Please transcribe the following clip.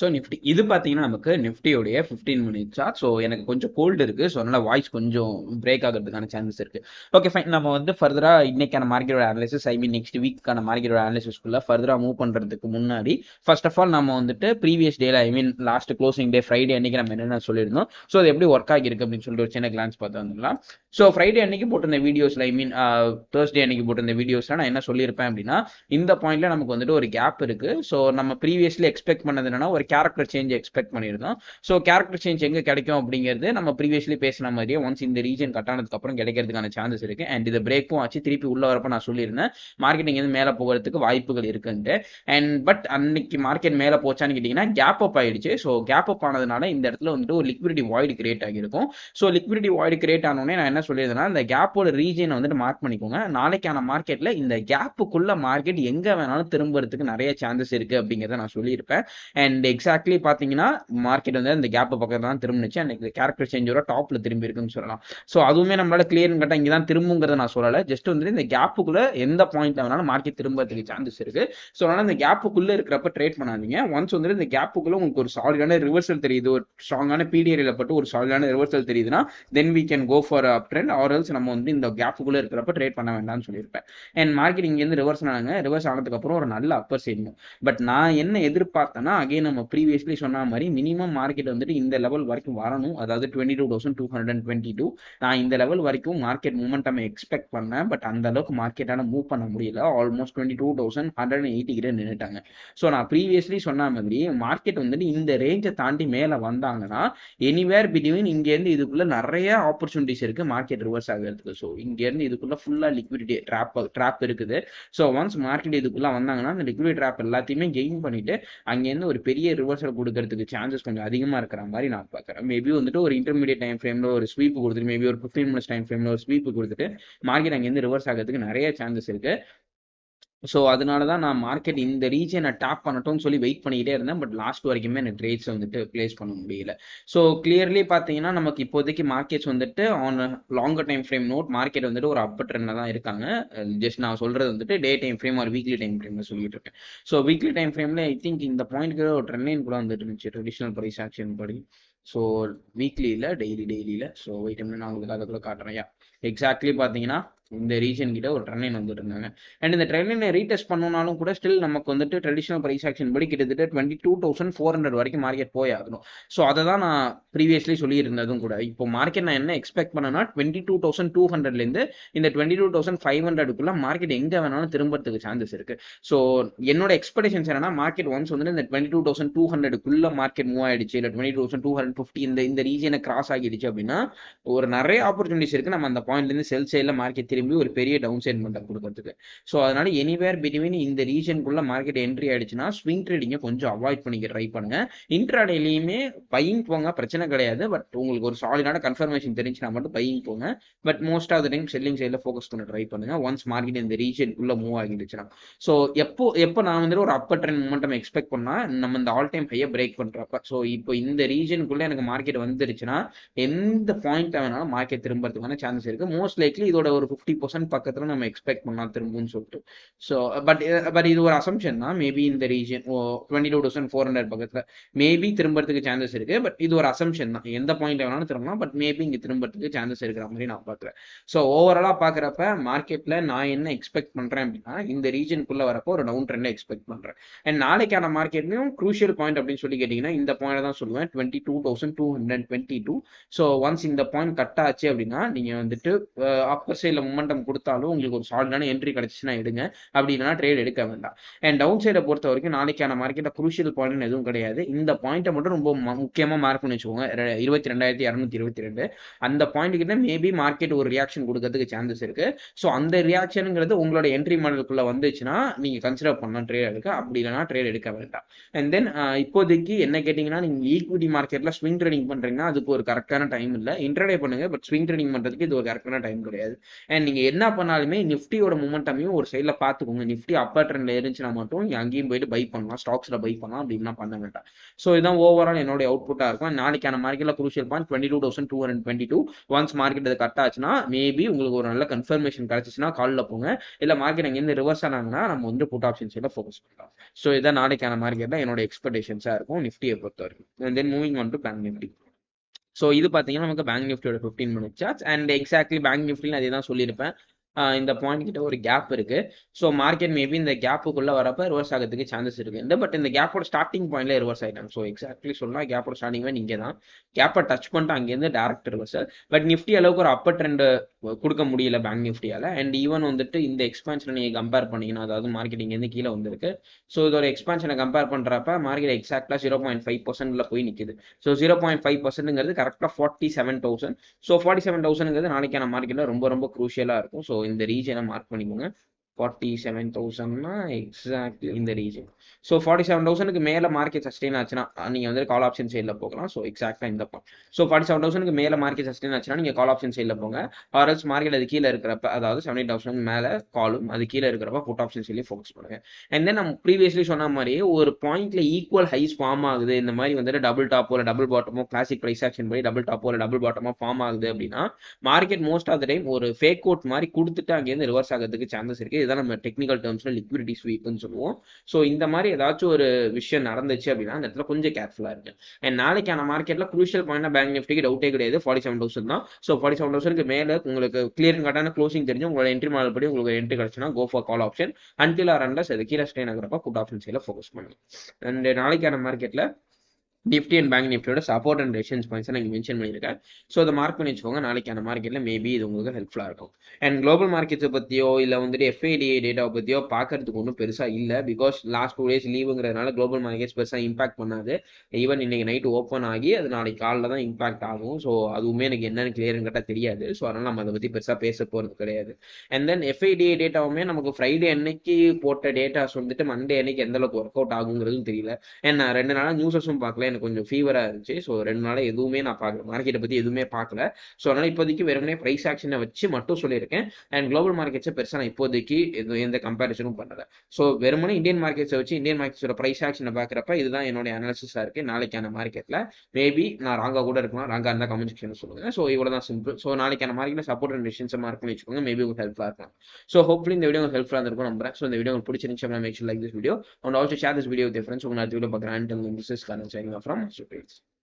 So Nifty இது பார்த்தீங்கன்னா நமக்கு நிஃப்டியோடைய ஃபிஃப்டீன் மினிட் சார்ட் ஸோ எனக்கு கொஞ்சம் கோல்டு இருக்குது ஸோ அதனால் வாய்ஸ் கொஞ்சம் பிரேக் ஆகிறதுக்கான சான்சஸ் இருக்குது ஓகே ஃபைன் நம்ம வந்து ஃபர்தராக இன்னைக்கான மார்க்கெட்டோட அனாலிசிஸ் ஐ மீன் நெக்ஸ்ட் வீக்கான மார்க்கெட்டோட அனாலிசிஸ்க்குள்ள ஃபர்தராக மூவ் பண்ணுறதுக்கு முன்னாடி ஃபர்ஸ்ட் ஆஃப் ஆல் நம்ம வந்துட்டு ப்ரீவியஸ் டேல I mean last closing day Friday அன்னைக்கு நம்ம என்னென்ன சொல்லியிருந்தோம்? ஸோ அது எப்படி ஒர்க் ஆகிருக்கு அப்படின்னு சொல்லிட்டு ஒரு சின்ன கிளான்ஸ் பார்த்து வந்துடலாம். ஸோ ஃப்ரைடே அன்னைக்கு போட்டிருந்த வீடியோஸில் ஐ மீன் தேர்ஸ்டே அன்னைக்கு போட்டிருந்த வீடியோஸில் நான் என்ன சொல்லியிருப்பேன் அப்படின்னா இந்த பாயிண்ட்ல நமக்கு வந்துட்டு ஒரு கேப் இருக்கு. ஸோ நம்ம ப்ரீவியஸ்லி எக்ஸ்பெக்ட் பண்ணது என்னன்னா ஒரு கேரக்டர் சேஞ்ச் எக்ஸ்பெக்ட் பண்ணியிருந்தோம். ஸோ கேரக்டர் சேஞ்ச் எங்கே கிடைக்கும் அப்படிங்கிறது நம்ம ப்ரீவியஸ்லி பேசின மாதிரியே ஒன்ஸ் இந்த ரீஜன் கட் ஆனதுக்கப்புறம் கிடைக்கிறதுக்கான சான்சஸ் இருக்கு. அண்ட் இது பிரேக்கும் ஆச்சு. திருப்பி உள்ள வரப்ப நான் சொல்லியிருந்தேன். மார்க்கெட்டிங் வந்து மேலே போகிறதுக்கு வாய்ப்புகள் இருக்குன்ட்டு. அண்ட் பட் அன்னைக்கு மார்க்கெட் மேலே போச்சான்னு கேட்டிங்கன்னா கேப் அப் ஆயிடுச்சு. ஸோ கேப் அப் ஆனதுனால இந்த இடத்துல வந்துட்டு ஒரு லிக்விடிட்டி வாய்டு கிரியேட் ஆகிருக்கும் ஸோ லிக்விடிட்டி வாய்டு கிரியேட் ஆனோடனே நான் என்ன சொல்லியிருந்தேன்னா இந்த கேப்போட ரீஜனை வந்துட்டு மார்க் பண்ணிக்கோங்க. நாளைக்கான மார்க்கெட்ல இந்த கேப்புக்குள்ள மார்க்கெட் எங்கே வேணாலும் திரும்புறதுக்கு நிறைய சான்சஸ் இருக்கு அப்படிங்கிறத நான் சொல்லியிருப்பேன். அண்ட் எக்ஸாக்ட்லி பார்த்தீங்கன்னா மார்க்கெட் வந்து அந்த கேப் பக்கத்தில் தான் திரும்பிச்சு அன்னைக்கு கேரக்டர் சேஞ்சோட டாப்ல திரும்பி இருக்குன்னு சொல்லலாம். ஸோ அதுவுமே நம்மளால கிளியர் கட்டா இங்கே தான் திரும்புங்கிறத நான் சொல்லலை. ஜஸ்ட் வந்துட்டு இந்த கேப்புக்குள்ள எந்த பாயிண்ட்ல வேணாலும் மார்க்கெட் திரும்பறதுக்கு சான்சஸ் இருக்கு. ஸோ அதனால இந்த கேப்புக்குள்ள இருக்கிறப்ப ட்ரேட் பண்ணாதீங்க. ஒன்ஸ் வந்து இந்த கேப்புக்குள்ள உங்களுக்கு ஒரு சாலிடான ரிவர்சல் தெரியுது ஒரு ஸ்ட்ராங்கான பிடிஆரியில் பட்டு ஒரு சாலிடான ரிவர்சல் தெரியுதுன்னா then we can go for up trend or else நம்ம வந்து இந்த கேப்புக்குள்ள இருக்கிறப்ப ட்ரேட் பண்ண வேண்டாம்னு சொல்லியிருப்பேன். அண்ட் மார்க்கெட் இங்கேருந்து ரிவர்ஸ் ஆனாங்க. ரிவர்ஸ் ஆனதுக்கு அப்புறம் ஒரு நல்ல அப்பர் செய்யணும் பட் நான் என்ன எதிர்பார்த்தேன்னா அகைன் நம்ம ப்ரீவியஸ்லி சொன்ன மாதிரி மினிமம் மார்க்கெட் வந்துட்டு இந்த லெவல் வரைக்கும் வரணும். அதாவது twenty two thousand two hundred twenty two நான் இந்த லெவல் வரைக்கும் மார்க்கெட் மூமெண்டம் எக்ஸ்பெக்ட் பண்ணேன். பட் அந்த அளவுக்கு மார்க்கெட்டால மூவ் பண்ண முடியல. Almost twenty two thousand hundred and eighty கிட்ட நின்றுட்டாங்க ஸோ நான் ப்ரீவியஸ்லி சொன்ன மாதிரி மார்க்கெட் வந்துட்டு இந்த ரேஞ்சை தாண்டி மேலே வந்தாங்கன்னா எனிவேர் பிட்வீன் இங்கேருந்து இதுக்குள்ள நிறைய ஆப்பர்ச்சுனிட்டிஸ் இருக்கு மார்க்கெட் ரிவர்ஸ் ஆகிறதுக்கு. ஸோ இங்கேருந்து இதுக்குள்ள ஃபுல்லாக லிக்விடிட்டி ட்ராப் ட்ராப் இருக்குது. ஸோ ஒன்ஸ் மார்க்கெட் இதுக்குள்ள வந்தாங்கன்னா அந்த லிக்விட் ட்ராப் எல்லாத்தையுமே கெயின் பண்ணிட்டு அங்கேருந்து ஒரு பெரிய ரிவர்சல் கொடுக்கறதுக்கு சான்சஸ் கொஞ்சம் அதிகமாக இருக்கிற மாதிரி நான் பார்க்குறேன். மேபி வந்துட்டு ஒரு இன்டர்மீடியட் டைம் ஃப்ரேமில் ஒரு ஸ்வீப் கொடுத்துட்டு மேபி ஒரு ஃபிஃப்டீன் மினிட்ஸ் டைம் ஃப்ரேமில் ஒரு ஸ்வீப் கொடுத்துட்டு மார்க்கெட் அங்கேருந்து ரிவர்ஸ் ஆகிறதுக்கு நிறைய சான்சஸ் இருக்கு. ஸோ அதனால தான் நான் மார்க்கெட் இந்த ரீஜனை டாப் பண்ணட்டும்னு சொல்லி வெயிட் பண்ணிக்கிட்டே இருந்தேன். பட் லாஸ்ட் வரைக்குமே எனக்கு ட்ரேட்ஸ் வந்துட்டு பிளேஸ் பண்ண முடியல. ஸோ கிளியர்லி பார்த்தீங்கன்னா நமக்கு இப்போதைக்கு மார்க்கெட்ஸ் வந்துட்டு on longer time frame note market வந்துட்டு ஒரு அப்பர் ட்ரெண்டில் தான் இருக்காங்க. ஜஸ்ட் நான் சொல்றது வந்துட்டு டே டைம் ஃப்ரேம் ஒரு வீக்லி டைம் ஃப்ரேம்ல சொல்லிட்டு இருக்கேன். ஸோ வீக்லி டைம் ஃப்ரேம்ல ஐ திங்க் இந்த பாயிண்ட்க்கு ஒரு ட்ரெண்ட் லைன் கூட வந்துட்டு இருந்துச்சு. ட்ரெடிஷனல் ப்ரைஸ் ஆக்ஷன் படி. ஸோ வீக்லியில் டெய்லி டெய்லியில் ஸோ வெயிட் நான் உங்களுக்கு அதை கூட காட்டுறேன். யா எக்ஸாக்ட்லி பார்த்தீங்கன்னா இந்த ரீஜன் கிட்ட ஒரு ட்ரெண்ட் லைன் வந்துட்டு இருந்தாங்க அண்ட் இந்த ட்ரெண்ட் லைனை ரீடெஸ்ட் பண்ணனாலும் கூட ஸ்டில் நமக்கு வந்துட்டு ட்ரெடிஷனல் ப்ரைஸ் ஆக்ஷன் படி கிட்டத்தட்ட twenty two thousand four hundred வரைக்கும் மார்க்கெட் போய் ஆகணும். ஸோ அதை தான் நான் ப்ரீவியஸ்லி சொல்லியிருந்ததும் கூட. இப்போ மார்க்கெட் நான் என்ன எக்ஸ்பெக்ட் பண்ணேன்னா டுவெண்ட்டி டூ தௌசண்ட் டூ ஹண்ட்ரட்லேருந்து இந்த டுவெண்ட்டி டூ தௌசண்ட் ஃபைவ் ஹண்ட்ரடுக்குள்ள மார்க்கெட் எங்கே வேணாலும் திரும்பறதுக்கு சான்சஸ் இருக்கு. ஸோ என்னோட எக்ஸ்பெக்டேஷன்ஸ் என்னன்னா மார்க்கெட் ஒன்ஸ் வந்து இந்த டுவெண்ட்டி டூ தௌசண்ட் டூ ஹண்ட்ரடுக்குள்ள மார்க்கெட் மூவ் ஆயிடுச்சு. இல்லை twenty thousand two hundred fifty இந்த இந்த ரீஜனை கிராஸ் ஆகிடுச்சு அப்படின்னா ஒரு நிறைய ஆப்பர்ச்சுனிட்டிஸ் இருக்கு. நம்ம அந்த பாயிண்ட்லேருந்து செல் சைடில் மார்க்கெட் திரும்பி ஒரு பெரிய டவுன் சைட் மட்டும் கொடுக்கறதுக்கு. ஸோ அதனால எனிவேர் பிட்வீன் இந்த ரீஜனுக்குள்ள மார்க்கெட் என்ட்ரி ஆயிடுச்சுன்னா ஸ்விங் ட்ரேடிங்கை கொஞ்சம் அவாய்ட் பண்ணிக்க ட்ரை பண்ணுங்க. இன்ட்ராடேலையுமே பையிங் போங்க பிரச்சனை கிடையாது. பட் உங்களுக்கு ஒரு சாலிடான கன்ஃபர்மேஷன் தெரிஞ்சுனா மட்டும் பையிங் போங்க. But most of the time selling சைடில் ஃபோக்கஸ் பண்ண ட்ரை பண்ணுங்க. ஒன்ஸ் மார்க்கெட் இந்த ரீஜனுக்குள்ள மூவ் ஆகிடுச்சுன்னா ஸோ எப்போ எப்போ நான் வந்துட்டு ஒரு அப்பர் ட்ரெண்ட் மூமெண்டம் எக்ஸ்பெக்ட் பண்ணா நம்ம இந்த ஆல் டைம் ஹையை பிரேக் பண்றப்ப. ஸோ இப்போ இந்த ரீஜனுக்குள்ள எனக்கு மார்க்கெட் வந்துருச்சுன்னா எந்த பாயிண்ட் வேணாலும் மார்க்கெட் திரும்பறதுக்கான சான்சஸ் இருக்கு. மோஸ்ட் லைக்லி இதோட ஒரு ஃபிஃப்டி பர்சன்ட் பக்கத்துல நம்ம எக்ஸ்பெக்ட் பண்ணலாம் திரும்பும்னு சொல்லிட்டு. ஸோ பட் பட் இது ஒரு அசம்ஷன் தான். மேபி இந்த region twenty two thousand four hundred பக்கத்துல மேபி திரும்பறதுக்கு சான்சஸ் இருக்கு. பட் இது ஒரு அசம்ஷன் தான். எந்த பாயிண்ட் வேணாலும் திரும்பலாம். பட் மேபி இங்க திரும்பறதுக்கு சான்சஸ் இருக்கிற மாதிரி நான் பாக்குறேன் ஸோ ஓவராலா பாக்குறப்ப மார்க்கெட்ல நான் என்ன எக்ஸ்பெக்ட் பண்றேன் அப்படின்னா இந்த ரீஜனுக்குள்ள வரப்போ ஒரு டவுன் ட்ரெண்ட் எக்ஸ்பெக்ட் பண்றேன். அண்ட் நாளைக்கான மார்க்கெட்லயும் க்ரூஷியல் பாயிண்ட் அப்படின்னு சொல்லி கேட்டீங்கன்னா இந்த பாயிண்ட் தான் சொல்லுவேன். Twenty two thousand two hundred twenty two so once இந்த பாயிண்ட் கட் ஆச்சு அப்படின்னா நீங்க வந்துட்டு அப்பர் சைடில் மொமெண்டம் கொடுத்தாலும் உங்களுக்கு ஒரு சாலிடான என்ட்ரி கிடைச்சிச்சுன்னா எடுங்க. அப்படி இல்லைனா ட்ரேட் எடுக்க வேண்டாம். அண்ட் டவுன் சைடை பொறுத்த வரைக்கும் நாளைக்கான மார்க்கெட்டில் குரூஷியல் பாயிண்ட் எதுவும் கிடையாது. இந்த பாயிண்ட்டை மட்டும் ரொம்ப முக்கியமாக மார்க் பண்ணி வச்சுக்கோங்க. இருபத்தி ரெண்டாயிரத்தி இரநூத்தி இருபத்தி ரெண்டு. அந்த பாயிண்ட் கிட்ட மேபி மார்க்கெட் ஒரு ரியாக்ஷன் கொடுக்கறதுக்கு சான்சஸ் இருக்கு. ஸோ அந்த ரியாக்ஷனுங்கிறது உங்களோட என்ட்ரி மாடலுக்குள்ள வந்துச்சுன்னா நீங்க கன்சிடர் பண்ணலாம் ட்ரேட் எடுக்க. அப்படி இல்லைனா ட்ரேட் எடுக்க வேண்டாம். அண்ட் தென் இப்போதைக்கு என்ன கேட்டீங்கன்னா நீங்க ஈக்விட்டி மார்க்கெட்ல ஸ்விங் ட்ரேடிங் பண்றீங்கன்னா அதுக்கு ஒரு கரெக்டான டைம் இல்லை. இன்டர்டே பண்ணுங்க பட் ஸ்விங் ட்ரேடிங் பண்றதுக்கு இது ஒரு கரெக்டான டைம் கிடையாது. அண்ட் நீங்க என்ன பண்ணாலுமே நிஃப்டியோட மூமெண்டமையும் ஒரு சைட்ல பாத்துக்கோங்க. நிஃப்டி அப்பர் ட்ரெண்ட்ல இருந்துச்சுன்னா மட்டும் அங்கேயும் போயிட்டு பை பண்ணலாம் ஸ்டாக்ஸ்ல பை பண்ணலாம் அப்படின்னா பண்ண வேண்டாம். ஸோ இதான் ஓவரால் என்னோட அவுட்புட்டா இருக்கும். நாளைக்கான மார்க்கெட்ல crucial point twenty two thousand two hundred twenty two once market அது கட் ஆச்சுன்னா மேபி உங்களுக்கு ஒரு நல்ல கன்ஃபர்மேஷன் கிடைச்சிச்சுன்னா காலில் போங்க. இல்ல மார்க்கெட் அங்கேருந்து ரிவர்ஸ் ஆனாங்கன்னா நம்ம வந்து புட் ஆப்ஷன் சைடில் ஃபோக்கஸ் பண்ணலாம். ஸோ இதான் நாளைக்கான தான் என்னோட எக்ஸ்பெக்டேஷன்ஸா இருக்கும் நிஃப்டியை பொறுத்த வரைக்கும் then moving on to bank Nifty. So இது பார்த்தீங்கன்னா நமக்கு பேங்க் நிஃப்டியோட fifteen minute charge and exactly bank நிஃப்டின்னு அதே தான் சொல்லியிருப்பேன். இந்த பாயிண்ட் கிட்ட ஒரு கேப் இருக்கு. ஸோ மார்க்கெட் மேபி இந்த கேப்புக்குள்ள வரப்ப ரிவர்ஸ் ஆகிறதுக்கு சான்சஸ் இருக்கு. இந்த பட் இந்த கேப்போட ஸ்டார்டிங் பாயிண்ட்ல ரிவர்ஸ் ஆயிட்டாங்க. ஸோ எக்ஸாக்ட்லி சொன்னா கேப்போட ஸ்டார்டிங் இங்கே தான் கேப்பை டச் பண்ணிட்டு அங்கேருந்து டேரக்ட் ரிவர்ஸ் பட் நிஃப்டி அளவுக்கு ஒரு அப்பர் ட்ரெண்ட் கொடுக்க முடியல பேங்க் நிஃப்டியால அண்ட் ஈவன் வந்துட்டு இந்த எக்ஸ்பான்ஷனை நீங்க கம்பேர் பண்ணீங்கன்னா அதாவது மார்க்கெட் இங்கேருந்து கீழே வந்திருக்கு. ஸோ இதோட எக்ஸ்பான்ஷனை கம்பேர் பண்றப்ப மார்க்கெட் எக்ஸாக்டா ஜீரோ பாயிண்ட் ஃபைவ் பர்சன்ட்ல போய் நிக்குது. ஸோ ஜீரோ பாயிண்ட் ஃபைவ் பர்சன்ட்ங்கிறது கரெக்டாக forty seven thousand so forty seven தௌசண்ட்ங்கிறது நாளைக்கான மார்க்கெட்ல ரொம்ப ரொம்ப குரூஷியலாக இருக்கும். ஸோ இந்த ரீஜனை மார்க் பண்ணிக்கோங்க. ஃபார்ட்டி செவன் தௌசண்ட்னா எக்ஸாக்ட்லி இந்த ரீஜன் ஸோ ஃபார்ட்டி செவன் தௌசண்ட்க்கு மேலே மார்க்கெட் சஸ்டெயின் ஆச்சுன்னா நீங்கள் வந்து கால் ஆப்ஷன் சைடில் போகலாம். ஸோ எக்ஸாக்டாக இந்த பாயிண்ட் ஸோ ஃபார்ட்டி செவன் தௌசண்ட்க்கு மேலே மார்க்கெட் சஸ்டெயின் ஆச்சுன்னா நீங்கள் கால் ஆப்ஷன் சைடில் போங்க. ஆர்எல்ஸ் மார்க்கெட் அது கீழே இருக்கிறப்ப அதாவது செவன்டி தௌசண்ட் மேலே காலும் அது கீழே இருக்கிறப்ப புட் ஆப்ஷன் சைட்லேயே ஃபோக்கஸ் பண்ணுங்க. அண்ட் தென் நம்ம ப்ரீவியஸ்லி சொன்ன மாதிரியே ஒரு பாயிண்ட்ல ஈக்குவல் ஹைஸ் ஃபார்ம் ஆகுது. இந்த மாதிரி வந்துட்டு டபுள் டாப் ஒரு டபுள் பாட்டமோ கிளாசிக் ப்ரைஸ் ஆக்ஷன் படி டபுள் டாப் ஒரு டபுள் பாட்டமோ ஃபார்ம் ஆகுது அப்படின்னா market most of the time ஒரு ஃபேக் கோட் மாதிரி கொடுத்துட்டு அங்கேருந்து ரிவர்ஸ் ஆகிறதுக்கு சான்சஸ் இருக்கு. இதுதான் நம்ம டெக்னிக்கல் டேர்ம்ஸ்ல லிக்விடிட்டி ஸ்வீப்னு சொல்லுவோம். ஸோ இந்த மாதிரி ஏதாச்சும் ஒரு விஷயம் நடந்துச்சு அப்படின்னா அந்த இடத்துல கொஞ்சம் கேர்ஃபுல்லா இருக்கு அண்ட் நாளைக்கான மார்க்கெட்ல குரூஷியல் பாயிண்ட் பேங்க் நிஃப்டிக்கு டவுட்டே கிடையாது. ஃபார்ட்டி செவன் தௌசண்ட் தான். ஸோ ஃபார்ட்டி செவன் தௌசண்ட்க்கு மேலே உங்களுக்கு கிளியர் கட்டான க்ளோசிங் தெரிஞ்சு உங்களோட என்ட்ரி மாடல் படி உங்களுக்கு entry கிடைச்சுன்னா go for call option until or unless அது கீழே ஸ்டேன் ஆகிறப்ப புட் ஆப்ஷன் சைடில் ஃபோக்கஸ் பண்ணுங்க. அண்ட் நாளைக்கான மார்க்கெட்ல நிஃப்டி அண்ட் பேங்க் நிஃப்டியோட சப்போர்ட் அண்ட் ரெஷன்ஸ் பாயிண்ட்ஸ் நான் மென்ஷன் பண்ணியிருக்கேன். ஸோ அதை மார்க் பண்ணி வச்சுக்கோங்க. அந்த மார்க்கெட்டில் மேபி இது உங்களுக்கு ஹெல்ப்ஃபுல்லாக இருக்கும். அண்ட் குளோபல் மார்க்கெட்ஸை பற்றியோ இல்லை வந்துட்டு எஃப்ஐடிஏ டேட்டாவை பற்றியோ பார்க்கறதுக்கு ஒன்றும் பெருசாக இல்லை. பிகாஸ் லாஸ்ட் டூ டேஸ் லீவுங்கிறதுனால குளோபல் மார்க்கெட்ஸ் பெருசாக இம்பாக்ட் பண்ணாது. ஈவன் இன்னைக்கு நைட்டு ஓப்பன் ஆகி அது நாளைக்கு காலைல தான் இம்பாக்ட் ஆகும். ஸோ அதுவுமே எனக்கு என்னென்னு கிளியர்னு கேட்டால் தெரியாது. ஸோ அதனால் நம்ம அதை பற்றி பெருசாக பேச போகிறது கிடையாது. அண்ட் தென் எஃப்ஐடிஏ டேட்டாவுமே நமக்கு ஃப்ரைடே அன்னைக்கு போட்ட டேட்டாஸ் வந்துட்டு மண்டே அன்னைக்கு எந்த அளவுக்கு ஒர்க் அவுட் ஆகுங்கிறதும் தெரியல. ஏன்னா நான் ரெண்டு நாளாக நியூஸஸும் பார்க்கல. எனக்கு கொஞ்சம் ஃபீவராக இருந்துச்சு. ஸோ ரெண்டு நாளாக எதுவுமே நான் பார்க்கல மார்க்கெட்டை பற்றி எதுவுமே பார்க்கல ஸோ அதனால் இப்போதைக்கு வெறுமனே ப்ரைஸ் ஆக்ஷனை வச்சு மட்டும் சொல்லியிருக்கேன். அண்ட் குளோபல் மார்க்கெட்ஸை பெருசாக நான் இப்போதைக்கு எது எந்த கம்பேரிசனும் பண்ணல. ஸோ வெறுமனே இந்தியன் மார்க்கெட்ஸை வச்சு இந்தியன் மார்க்கெட்ஸோட ப்ரைஸ் ஆக்ஷனை பார்க்குறப்ப இதுதான் என்னோட அனாலிசிஸாக இருக்கு நாளைக்கான மார்க்கெட்டில் மேபி நான் ராங்கா கூட இருக்கலாம். ராங்கா இருந்தால் கமெண்ட் செக்ஷன் சொல்லுங்க. ஸோ இவ்வளோ தான் சிம்பிள் ஸோ நாளைக்கான மார்க்கெட்டில் சப்போர்ட் அண்ட் டிஸ்டன்ஸை மார்க் வச்சுக்கோங்க. மேபி உங்களுக்கு ஹெல்ப்ஃபுல்லாக இருக்கும் ஸோ ஹோப்ஃபுல்லி இந்த வீடியோ உங்களுக்கு ஹெல்ப்ஃபுல்லாக இருக்கும் நம்புறேன். ஸோ இந்த வீடியோ உங்களுக்கு பிடிச்சிருந்துச்சு make like this video and also share this video with friends உங்களுக்கு அடுத்த வீடியோ பார்க்குறேன் and this is Karan signing from